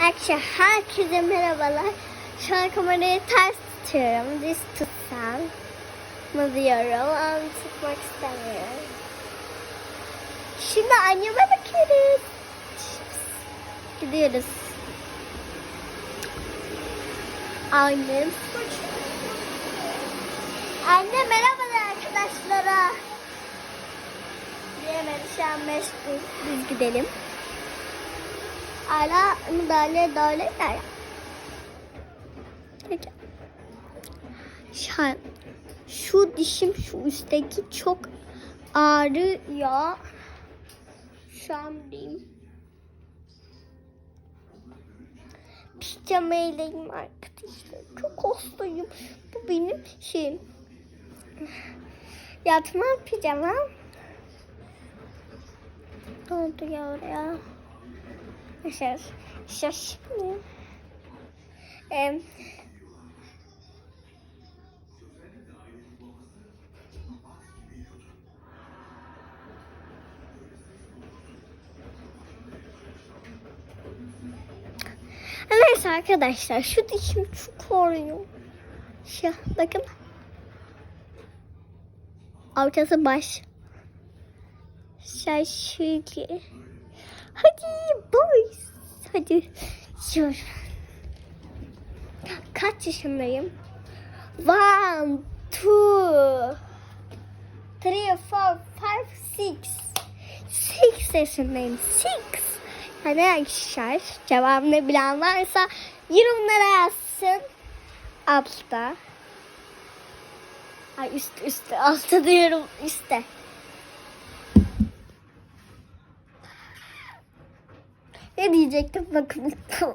Arkadaşlar herkese merhabalar. Şu an kamerayı ters tutuyorum. Düz tutsam mı diyorum ama tutmak istemiyorum. Şimdi anneme bakıyoruz. Gidiyoruz. Annem Anne merhabalar arkadaşlara. Diyemedi şu an meşgul. Biz gidelim. Hala müdahale ederler. Peki. Şu, dişim şu üstteki çok ağrıyor. Şu an diyeyim. Pijamayleyim arkadaşlar. Çok hastayım. Bu benim şeyim. Yatma pijamam. Ne oldu ya oraya? Şaş, şaşmıyor. Ee, Neyse arkadaşlar şu dişim çok ağrıyor. Şu bakın. Ortası baş. Şaşırdı. Hadi boys. Hadi. Şur. Kaç yaşındayım? One, two, three, four, five, six. Six yaşındayım. Six. Yani arkadaşlar cevabını bilen varsa yorumlara yazsın. Altta. Ay üst üstte altta diyorum üstte. Ne diyecektim bakın.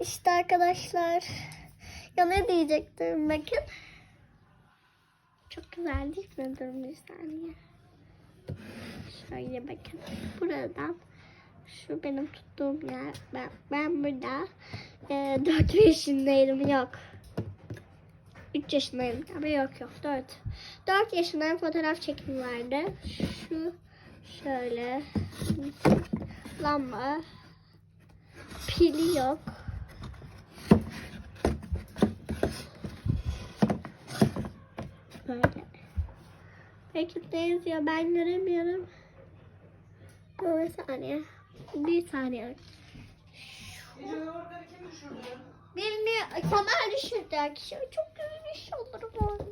işte arkadaşlar. Ya ne diyecektim bakın. Çok güzel değil mi? Dur bir saniye. Şöyle bakın. Buradan şu benim tuttuğum yer. Ben, ben burada e, 4 yaşındaydım. Yok. 3 yaşındayım. Ama yok yok 4. 4 yaşındayım fotoğraf çekimi vardı. Şu şöyle lamba pili yok. Böyle. Peki ne yazıyor? Ben göremiyorum. Bir saniye. Bir saniye. Bilmiyor. Kemal düşürdü. Çok güzel iş olur bu arada.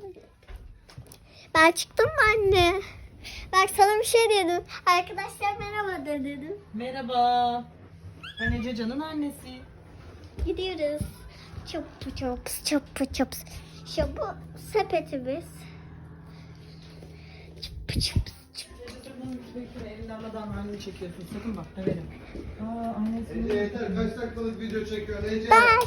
Ben çıktım mı anne? Bak sana bir şey dedim. Arkadaşlar merhaba de dedim. Merhaba. Ben Ece Can'ın annesi. Gidiyoruz. Çöp çöp çöp çöp. Şu bu sepetimiz. Can'ın bekle elini almadan annemi çekiyorsun. Sakın bak döverim. Aa annesi. Ece yeter kaç dakikalık video çekiyorsun Ece? Ben